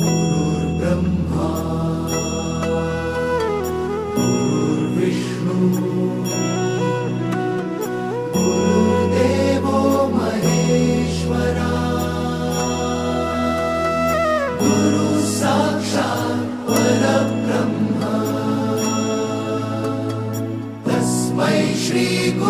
्रह्मार्विष्णुरुदेवो महेश्वरास्साक्षात् परब्रह्मा। तस्मै श्रीगुरु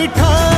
विठा